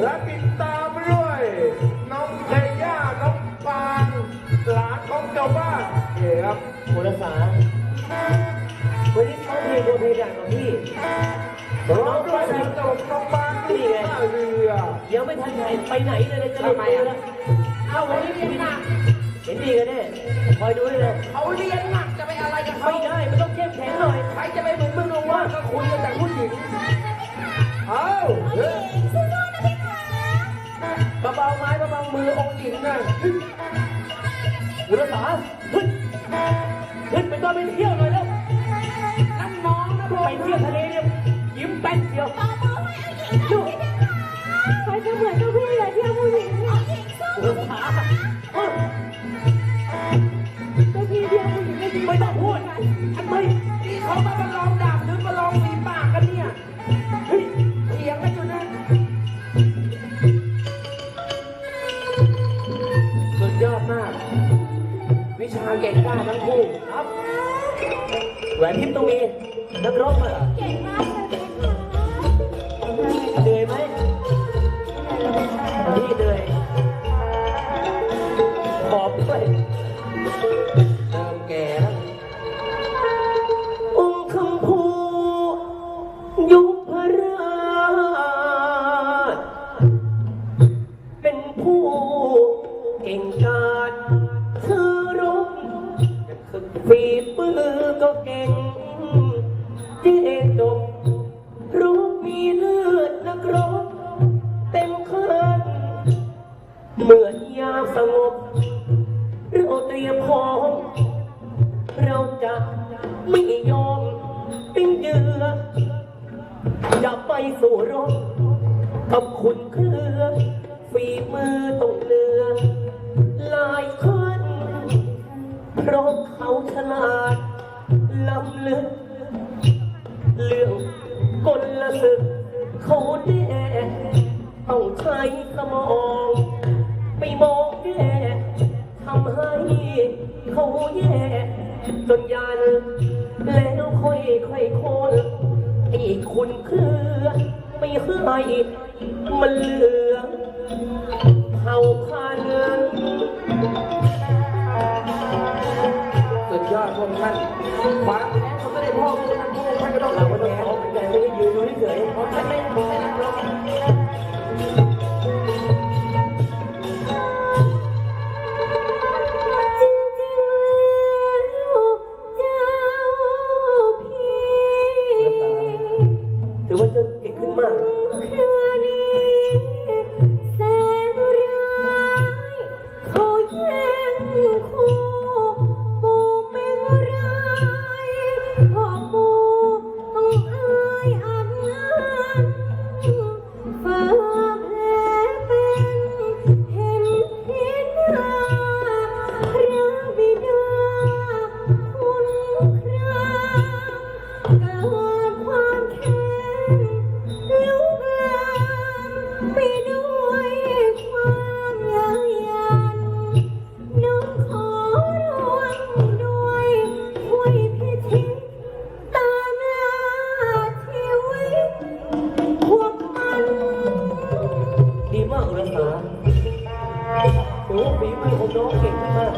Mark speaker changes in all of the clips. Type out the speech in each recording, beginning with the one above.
Speaker 1: และติดตามด้วย น้องเทย่าน้องปางหลานของเจ้าบ้านเอ๋ครับ
Speaker 2: บุรษาวันนี้เขาเพลงโดนเพลงอย่างของพี่
Speaker 1: ร้องด้วยเสียงตลกน้องปางที่ท่าเรือ
Speaker 2: ยังไม่ทันไหนไปไหนเลยเลยจะลงมือแล้วเอาวันนี้เรียนหนักเห็นดีกันแน่คอยดูด้วยนะ
Speaker 3: เขาเรียนหนักจะไปอะไรกับเขา
Speaker 2: ไม่ได้มันต้องเข้มแข็งหน่อย
Speaker 3: ใครจะไปหนุนมึงลงว่าก็คุยกันแต่ผู้หญิง
Speaker 1: เอ้าเฮ้ย
Speaker 3: เบาๆไม้เบาๆมือองค์หญิงน่ะ
Speaker 2: บุรษาขึ้นขึ้นไปตอนไปเที่ยวหน่อยแล้ว
Speaker 3: นั่นน้องนะพวก
Speaker 2: ไปเที่ยวทะเลเนี่ยยิ้มแป้นเดียว
Speaker 4: ใครจะเหมือนเจ้าพี่เลยที่เอาผู้หญิง
Speaker 2: แหวนทิพย์ตรงนี้นักรบมาเหรอ
Speaker 4: เก่งมากเลยค่ะ
Speaker 2: เหนื่อยไหมพี่เหนื่อยขอบด้วย
Speaker 3: เริ่มแก่แล้ว
Speaker 2: องค์คำพูยุพราชเป็นผู้เก่งกาจเธอรบ ฝีมือก็เก่งเจจบรู้มีเลือดนักรบเต็มคันเมื่อยามสงบเราเตรียมพร้อมเราจะไม่ยอมเป็นเหยื่ออย่าไปสู่รบกับคุณเครือฝีมือต้อง เขาแด่ต้องใช้สมอง ไปมองแก้ทำให้เขาแย่จนยัน แล้วค่อยค่อยๆคนไอ้คุณเครือไม่ให้มันเหลือเไป
Speaker 4: ด้วยความยายันน้องขอร่วมด้วยช่วยพิชิตตามล่าชีวิตพวกมัน
Speaker 2: ดีมากอุรสาถือว่าฝีมือของน้องเก่งขึ้นมาก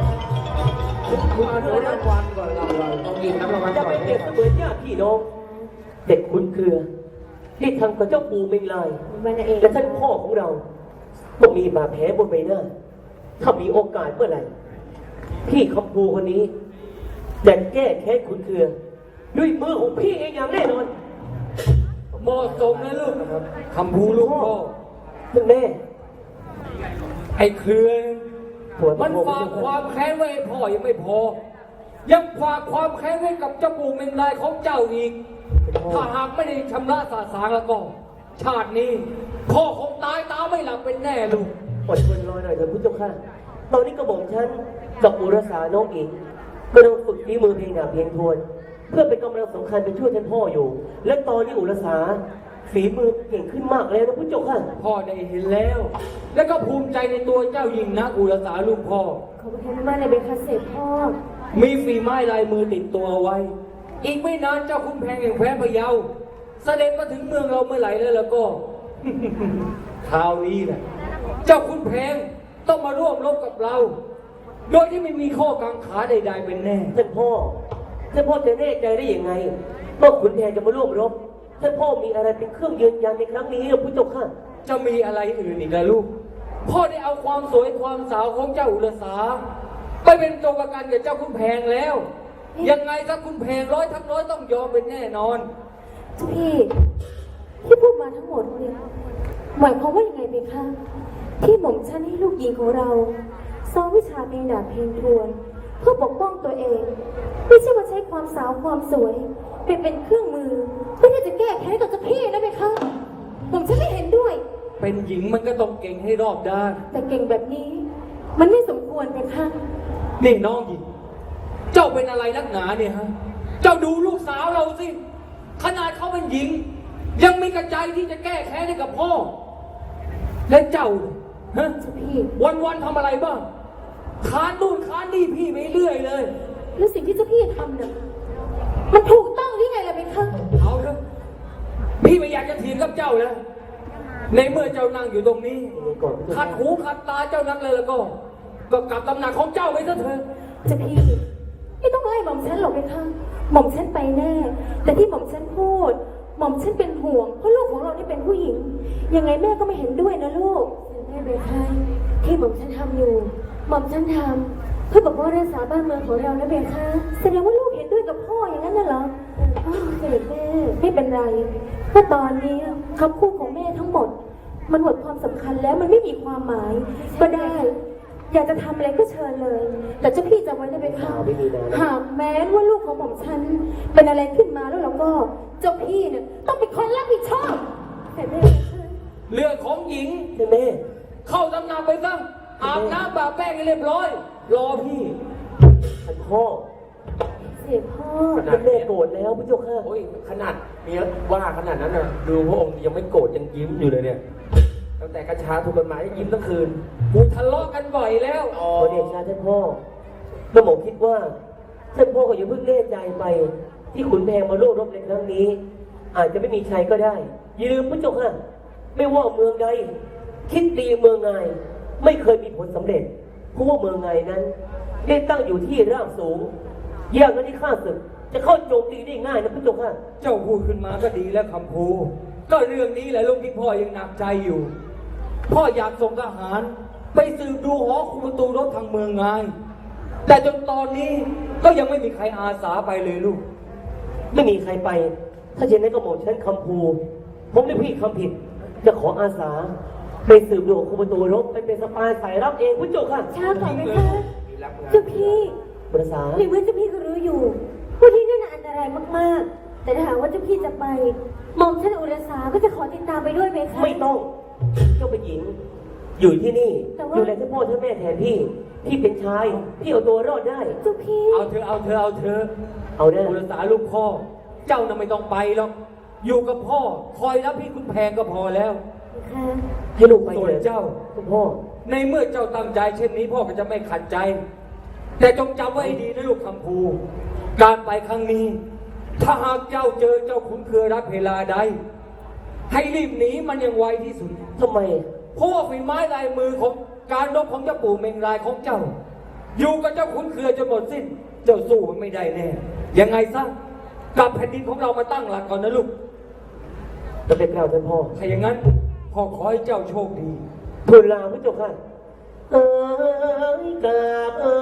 Speaker 1: มาด้วยรางวัลก่อนรางวัล
Speaker 3: องค์หญิงรับรางวัล
Speaker 2: จะ
Speaker 3: ก่อ
Speaker 2: ไป
Speaker 3: น
Speaker 2: เปรียบเสมือนญาติพี่น้อง เด็กคุ้นเครือ ที่ทำกับเจ้าปู่เมงลาย
Speaker 4: วันเอง
Speaker 2: และท่านพ่อของเราต้องมีบาดแผลบนใบหน้า ถ้ามีโอกาสเมื่อไหร่ พี่คำพูคนนี้จะแก้แค้นคุณเครือ ด้วยมือของพี่เองอย่างแน่นอน
Speaker 5: เหมาะสมนะลูกคำพูลูกพ่อ
Speaker 2: ท่านแม่
Speaker 5: ไอ้เครือ
Speaker 2: ผัว
Speaker 5: มันฝากความแค้นไว้ให้พ่อยังไม่พอ ยังฝากความแค้นไว้กับเจ้าปู่เมงลายของเจ้าอีก ถ้าหากไม่ได้ชำระสาสางแล้วก็ ชาตินี้พ่อคงตายตาไม่หลับเป็นแน่ลูก
Speaker 2: อดทนรอหน่อยเถอะพุทธเจ้าค่ะ ตอนนี้กระบอกฉันกับอุรสาน้องอิงก็ต้องฝึกฝีมือเพลงดาบเพลงทวน เพื่อเป็นกำลังสำคัญไปช่วยท่านพ่ออยู่ และตอนนี้อุรสาฝีมือเก่งขึ้นมากแล้วนะพุทธเจ้าค่ะ
Speaker 5: พ่อได้เห็นแล้ว และก็ภูมิใจในตัวเจ้าหญิงนักอุรสาลูกพ่อ
Speaker 4: ขอบคุณมากเลยเป็นคาเสร็จพ่อ
Speaker 5: มีฝีไม้ลายมือติดตัวเอาไว้ อีกไม่นานเจ้าคุณแพงแห่งแคว้นพะเยาเสเสด็จมาถึงเมืองเราเมื่อไหร่แล้วแล้วก็ คราวนี้แหละเจ้าคุณแพงต้องมาร่วมรบกับเรา โดยที่ไม่มีข้อกังขาใด ๆ เป็นแน่
Speaker 2: ท่านพ่อ ท่านพ่อจะแน่ใจได้ยังไงว่าขุนแผนจะมาร่วมรบ ท่านพ่อมีอะไรเป็นเครื่องยืนยันในครั้งนี้หรือพุทธเจ้าค่ะ
Speaker 5: จะมีอะไรอื่นอีกล่ะลูก พ่อได้เอาความสวยความสาวของเจ้าอุรสา ไปเป็นตัวประกันกับเจ้าคุณแพงแล้ว ยังไงถ้าคุณแพงร้อยทั้งร้อยต้องยอมเป็นแน่นอน
Speaker 4: เจ้าพี่ที่พูดมาทั้งหมดเนี่ยหมายความว่ายังไงเบคะ ที่หม่อมฉันให้ลูกหญิงของเราซ้อมวิชาเพลงดาบเพลงทวน เพื่อปกป้องตัวเอง ไม่ใช่ว่าใช้ความสาวความสวยไปเป็นเครื่องมือเพื่อที่จะแก้แค้นกับเจ้าพี่นะเบคะหม่อมฉันไม่เห็นด้วย
Speaker 5: เป็นหญิงมันก็ต้องเก่งให้รอบด้าน
Speaker 4: แต่เก่งแบบนี้ มันไม่สมควรเบคะ
Speaker 5: นี่น้องหญิง เจ้าเป็นอะไรนักหนาเนี่ยฮะ เจ้าดูลูกสาวเราสิ ขนาดเขาเป็นหญิง ยังมีกระใจที่จะแก้แค้นให้กับพ่อ และเจ้าเนี่ยฮะ
Speaker 4: เจ้าพี่
Speaker 5: วันๆทำอะไรบ้าง ค้านนู่นค้านนี่พี่ไปเรื่อยเลย
Speaker 4: แล้วสิ่งที่เจ้าพี่ทำเนี่ยมันถูกต้องหรือไงล่ะเบคะ
Speaker 5: เอาเถอะพี่ไม่อยากจะเถียงกับเจ้าแล้ว ในเมื่อเจ้านั่งอยู่ตรงนี้ ขัดหูขัดตาเจ้านักเลยแล้วก็ ก็กลับตำหนักของเจ้าไปซะเถอะ
Speaker 4: เจ้าพี่ไม่ต้องไล่ หม่อมฉันหรอกเบคะหม่อมฉันไปแน่ แต่ที่หม่อมฉันพูด หม่อมฉันเป็นห่วงเพราะลูกของเรานี่เป็นผู้หญิง ยังไงแม่ก็ไม่เห็นด้วยนะลูกแม่เบคะที่หม่อมฉันทำอยู่ หม่อมฉันทำเพื่อปกป้องรักษาบ้านเมืองของเรานะเบคะแสดงว่าลูกเห็นด้วยกับพ่ออย่างนั้นน่ะเหรออ้าวเสด็จแม่ไม่เป็นไรเพราะตอนนี้คำพูดของแม่ทั้งหมด มันหมดความสำคัญแล้วมันไม่มีความหมายก็ได้ อยากจะทำอะไรก็เชิญเลย แต่เจ้าพี่จำไว้ได้ไหมคะ
Speaker 2: ไม่มีนะ
Speaker 4: หากแม้ว่าลูกของหม่อมฉันเป็นอะไรขึ้นมาแล้วเราก็เจ้าพี่เนี่ยต้องเป็นคนรับผิดชอบแต่แม่
Speaker 5: เรื่องของหญิง
Speaker 2: ท่านแม่
Speaker 5: เข้าตำหนักไปซะอาบน้ำบาแป้งให้เรียบร้อย รอพี่
Speaker 2: ท่านพ่อ
Speaker 4: เสียพ่อ
Speaker 2: ท่านแม่โกรธแล้วพุทธเจ้าค่ะ
Speaker 3: โอ้ยขนาดเมียว่าขนาดนั้นน่ะ ดูพระองค์ยังไม่โกรธยังยิ้มอยู่เลยเนี่ย ตั้งแต่กระชาถูกกฎหมายยิ้มทั้งคืน
Speaker 5: กูทะเลาะกันบ่อยแล้ว
Speaker 3: อ๋อ
Speaker 2: ขอเดชะท่านพ่อก็หมอคิดว่าท่านพ่อก็อย่าเพิ่งแน่ใจไป ที่ขุนแพงมาร่วมรบในครั้งนี้ อาจจะไม่มีชัยก็ได้อย่าลืมพุทธเจ้าค่ะไม่ว่าเมืองใดคิดดีเมืองไงไม่เคยมีผลสำเร็จเพราะว่าเมืองไงนั้น ได้ตั้งอยู่ที่ราบสูงยากนั้นที่ข้าศึก จะเข้าโจมตีได้ง่ายนะพุทธเจ้าค่ะ
Speaker 5: เจ้าพูดขึ้นมาก็ดีแล้วคำพูก็เรื่องนี้แหละลูกที่พ่อยังหนักใจอยู่ พ่ออยากส่งทหาร ไปสืบดูหอคุมประตูรถทางเมืองไง แต่จนตอนนี้ก็ยังไม่มีใครอาสาไปเลยลูก
Speaker 2: ไม่มีใครไป ถ้าเช่นนั้นก็หมดฉันคำภูผมได้พี่คำผิด จะขออาสา ไปสืบดูของคุมประตูรบไปเป็นสปายสายรับเองพุทธเจ้าค่ะ
Speaker 4: ช้าก่อนไหมคะเจ้าพี่
Speaker 2: ประสา
Speaker 4: ในเมื่อเจ้าพี่ก็รู้อยู่ว่าที่นั่นนะอันตรายมากๆ แต่ถ้าหากว่าเจ้าพี่จะไปหม่อมฉันอุรสาก็จะขอติดตามไปด้วยไหมคะ
Speaker 2: ไม่ต้อง เจ้าเป็นหญิง อยู่ที่นี่
Speaker 4: แต่ว่า
Speaker 2: อยู่ในท่านพ่อท่านแม่แทนพี่ พี่เป็นชาย พี่เอาตัวรอดได้
Speaker 4: เจ้าพี่
Speaker 5: เอาเธอเอาเธอเอาเธอ
Speaker 2: เอาได้
Speaker 5: บุรษาลูกพ่อ เจ้าน่ะไม่ต้องไปหรอก อยู่กับพ่อ คอยรับพี่คุณแพงก็พอแล้ว
Speaker 4: ค่ะ
Speaker 2: ให้ลูกไป
Speaker 5: ส่วน
Speaker 2: ถอะ
Speaker 5: เจ้า
Speaker 2: ท่านพ่อ
Speaker 5: ในเมื่อเจ้าตั้งใจเช่นนี้พ่อก็จะไม่ขัดใจ แต่จงจำไว้ให้ดีนะลูกคำภูการไปครั้งนี้ ถ้าหากเจ้าเจอเจ้าขุนเคือรับเวลาใด ให้รีบหนีมันอย่างไวที่สุด
Speaker 2: ทำไม
Speaker 5: เพราะว่าฝีไม้ลายมือของการรบของเจ้าปู่เมงรายของเจ้า อยู่กับเจ้าขุนเคือจนหมดสิ้น เจ้าสู้มันไม่ได้แน่ ยังไงซะกลับแผ่นดินของเรามาตั้งหลักก่อนนะลูก
Speaker 2: จะเป็นเราท่านพ่อ
Speaker 5: ถ้าอย่างนั้นพ่อขอให้เจ้าโชคดี
Speaker 2: ทูลลาพุทธเจ้าค่ะเอ้ยกราบเอ้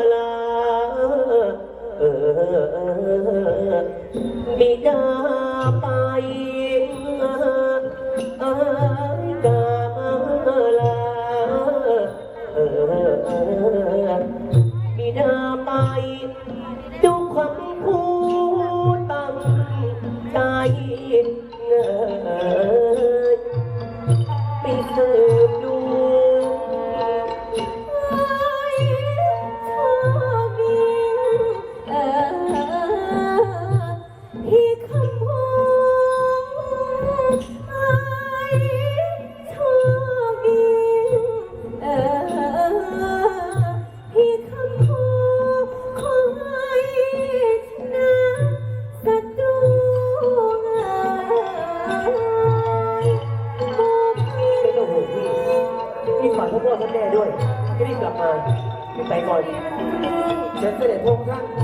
Speaker 2: ยลาเออเออบิดาไปเอ้ย ไเชิ